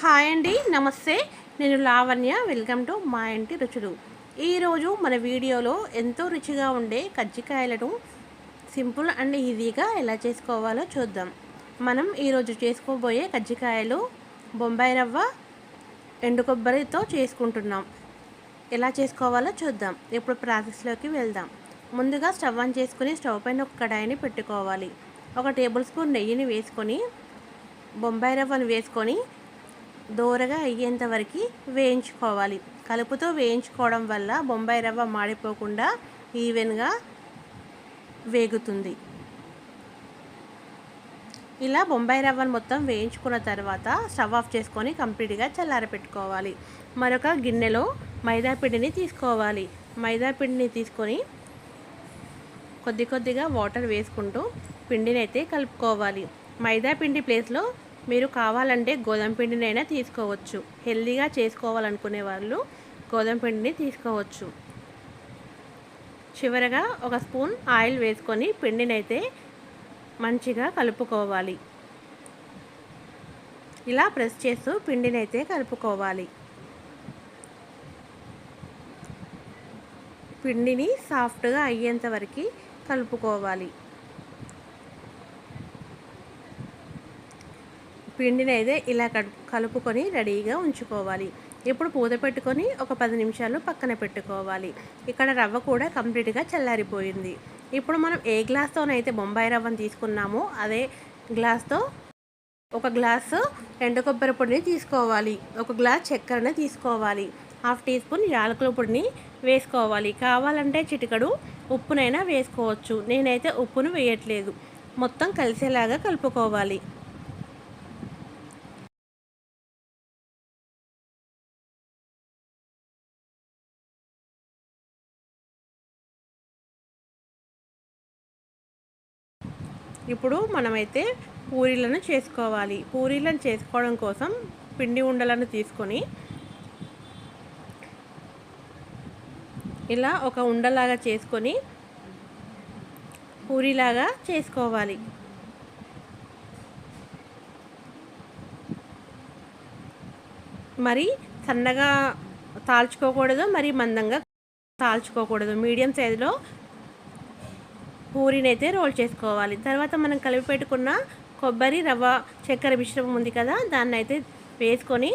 Hi అండి నమస్తే. నేను లావణ్య వెల్కమ్ టు మా ఇంటి రుచులు. ఈరోజు మన వీడియోలో ఎంతో రుచిగా ఉండే కజ్జికాయలను సింపుల్ అండ్ ఈజీగా ఎలా చేసుకోవాలో చూద్దాం. మనం ఈరోజు చేసుకోబోయే కజ్జికాయలు బొంబాయి రవ్వ ఎండు కొబ్బరితో చేసుకుంటున్నాం. ఎలా చేసుకోవాలో చూద్దాం. ఇప్పుడు ప్రాసెస్లోకి వెళ్దాం. ముందుగా స్టవ్ ఆన్ చేసుకుని స్టవ్ పైన ఒక కడాయిని పెట్టుకోవాలి. ఒక టేబుల్ స్పూన్ నెయ్యిని వేసుకొని బొంబాయి రవ్వను వేసుకొని దోరగా అయ్యేంత వరకు వేయించుకోవాలి. కలుపుతో వేయించుకోవడం వల్ల బొంబాయి రవ్వ మాడిపోకుండా ఈవెన్గా వేగుతుంది. ఇలా బొంబాయి రవ్వను మొత్తం వేయించుకున్న తర్వాత స్టవ్ ఆఫ్ చేసుకొని కంప్లీట్గా చల్లారపెట్టుకోవాలి. మరొక గిన్నెలో మైదాపిండిని తీసుకోవాలి. మైదాపిండిని తీసుకొని కొద్ది కొద్దిగా వాటర్ వేసుకుంటూ పిండిని అయితే కలుపుకోవాలి. మైదా పిండి ప్లేస్లో మీరు కావాలంటే గోధుమ పిండినైనా తీసుకోవచ్చు. హెల్దీగా చేసుకోవాలనుకునే వాళ్ళు గోధుమ పిండిని తీసుకోవచ్చు. చివరగా ఒక స్పూన్ ఆయిల్ వేసుకొని పిండినైతే మంచిగా కలుపుకోవాలి. ఇలా ప్రెస్ చేస్తూ పిండినైతే కలుపుకోవాలి. పిండిని సాఫ్ట్గా అయ్యేంత వరకు కలుపుకోవాలి. పిండిని అయితే ఇలా కలుపుకొని రెడీగా ఉంచుకోవాలి. ఇప్పుడు పూత పెట్టుకొని ఒక పది నిమిషాలు పక్కన పెట్టుకోవాలి. ఇక్కడ రవ్వ కూడా కంప్లీట్గా చల్లారిపోయింది. ఇప్పుడు మనం ఏ గ్లాస్తోనైతే బొంబాయి రవ్వను తీసుకున్నామో అదే గ్లాస్తో ఒక గ్లాసు ఎండు కొబ్బరి పొడిని తీసుకోవాలి. ఒక గ్లాస్ చక్కెరని తీసుకోవాలి. హాఫ్ టీ స్పూన్ యాలకుల పొడిని వేసుకోవాలి. కావాలంటే చిటికడు ఉప్పునైనా వేసుకోవచ్చు. నేనైతే ఉప్పును వేయట్లేదు. మొత్తం కలిసేలాగా కలుపుకోవాలి. ఇప్పుడు మనమైతే పూరీలను చేసుకోవాలి. పూరీలను చేసుకోవడం కోసం పిండి ఉండలను తీసుకొని ఇలా ఒక ఉండలాగా చేసుకొని పూరీలాగా చేసుకోవాలి. మరి సన్నగా తాల్చుకోకూడదు మరి మందంగా తాల్చుకోకూడదు. మీడియం సైజులో పూరిని అయితే రోల్ చేసుకోవాలి. తర్వాత మనం కలిపి పెట్టుకున్న కొబ్బరి రవ్వ చక్కెర మిశ్రమం ఉంది కదా దాన్ని అయితే వేసుకొని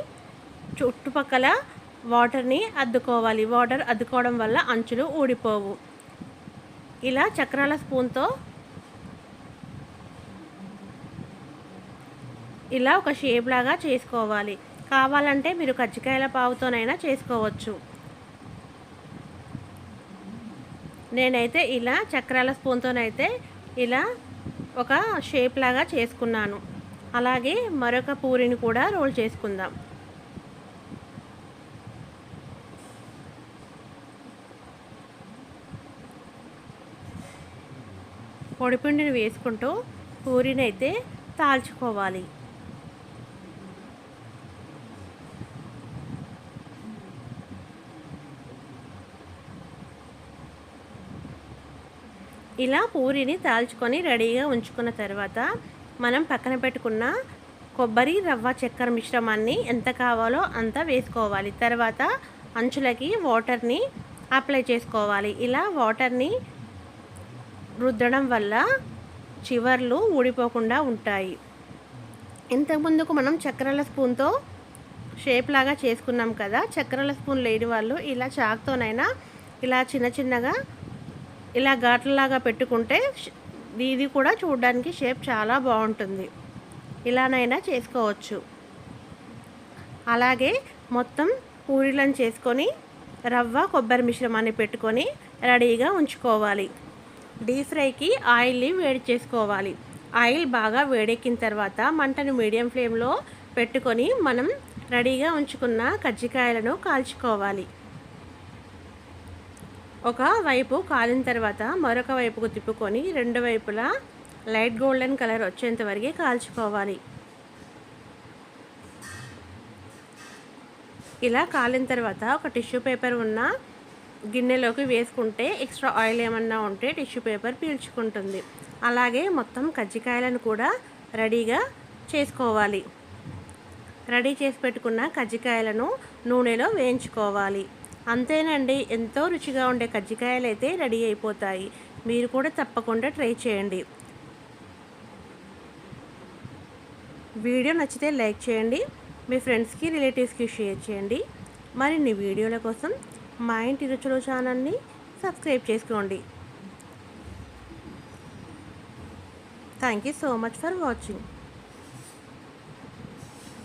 చుట్టుపక్కల వాటర్ని అద్దుకోవాలి. వాటర్ అద్దుకోవడం వల్ల అంచులు ఊడిపోవు. ఇలా చక్రాల స్పూన్తో ఇలా ఒక షేప్ లాగా చేసుకోవాలి. కావాలంటే మీరు కజ్జికాయల పావుతోనైనా చేసుకోవచ్చు. నేనైతే ఇలా చక్రాల స్పూన్తోనైతే ఇలా ఒక షేప్ లాగా చేసుకున్నాను. అలాగే మరొక పూరిని కూడా రోల్ చేసుకుందాం. పొడిపిండిని వేసుకుంటూ పూరిని అయితే తాల్చుకోవాలి. ఇలా పూరిని తాల్చుకొని రెడీగా ఉంచుకున్న తర్వాత మనం పక్కన పెట్టుకున్న కొబ్బరి రవ్వ చక్కెర మిశ్రమాన్ని ఎంత కావాలో అంత వేసుకోవాలి. తర్వాత అంచులకి వాటర్ని అప్లై చేసుకోవాలి. ఇలా వాటర్ని రుద్దడం వల్ల చివర్లు ఊడిపోకుండా ఉంటాయి. ఇంతకుముందుకు మనం చక్రాల స్పూన్తో షేప్ లాగా చేసుకున్నాం కదా చక్రాల స్పూన్ లేని వాళ్ళు ఇలా చాక్తోనైనా ఇలా చిన్న చిన్నగా ఇలా ఘాట్లలాగా పెట్టుకుంటే ఇది కూడా చూడడానికి షేప్ చాలా బాగుంటుంది. ఇలానైనా చేసుకోవచ్చు. అలాగే మొత్తం పూరీలను చేసుకొని రవ్వ కొబ్బరి మిశ్రమాన్ని పెట్టుకొని రెడీగా ఉంచుకోవాలి. డీప్ ఫ్రైకి ఆయిల్ని వేడి చేసుకోవాలి. ఆయిల్ బాగా వేడెక్కిన తర్వాత మంటను మీడియం ఫ్లేమ్లో పెట్టుకొని మనం రెడీగా ఉంచుకున్న కజ్జికాయలను కాల్చుకోవాలి. ఒక వైపు కాలిన తర్వాత మరొక వైపుకు తిప్పుకొని రెండు వైపులా లైట్ గోల్డెన్ కలర్ వచ్చేంత వరకు కాల్చుకోవాలి. ఇలా కాలిన తర్వాత ఒక టిష్యూ పేపర్ ఉన్న గిన్నెలోకి వేసుకుంటే ఎక్స్ట్రా ఆయిల్ ఏమన్నా ఉంటే టిష్యూ పేపర్ పీల్చుకుంటుంది. అలాగే మొత్తం కజ్జికాయలను కూడా రెడీగా చేసుకోవాలి. రెడీ చేసి పెట్టుకున్న కజ్జికాయలను నూనెలో వేయించుకోవాలి. అంతేనండి. ఎంతో రుచిగా ఉండే కజ్జికాయలు అయితే రెడీ అయిపోతాయి. మీరు కూడా తప్పకుండా ట్రై చేయండి. వీడియో నచ్చితే లైక్ చేయండి. మీ ఫ్రెండ్స్కి రిలేటివ్స్కి షేర్ చేయండి. మరిన్ని వీడియోల కోసం మా ఇంటి రుచులు ఛానల్ని సబ్స్క్రైబ్ చేసుకోండి. Thank you so much for watching.